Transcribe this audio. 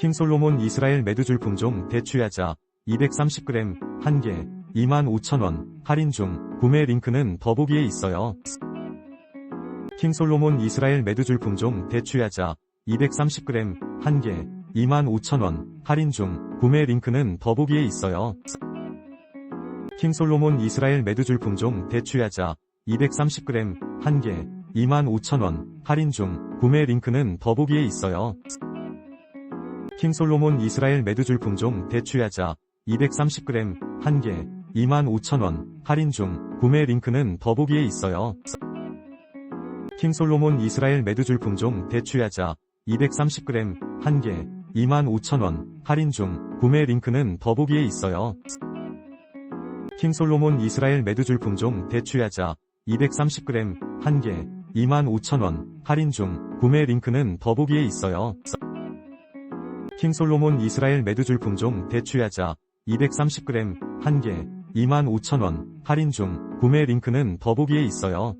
킹솔로몬 이스라엘 메두줄 품종 대추야자 230g 1개 25,000원 할인 중 구매 링크는 더보기에 있어요. 킹솔로몬 이스라엘 메두줄 품종 대추야자 230g 1개 25,000원 할인 중 구매 링크는 더보기에 있어요. 킹솔로몬 이스라엘 메두줄 품종 대추야자 230g 1개 25,000원 할인 중 구매 링크는 더보기에 있어요. 킹솔로몬 이스라엘 메두줄 품종 대추야자 230g 1개 25,000원 할인 중 구매 링크는 더보기에 있어요. 킹솔로몬 이스라엘 메두줄 품종 대추야자 230g 1개 25,000원 할인 중 구매 링크는 더보기에 있어요. 킹솔로몬 이스라엘 메두줄 품종 대추야자 230g 1개 25,000원 할인 중 구매 링크는 더보기에 있어요. 킹솔로몬 이스라엘 메두줄 품종 대추야자 230g 1개 25,000원 할인 중 구매 링크는 더보기에 있어요.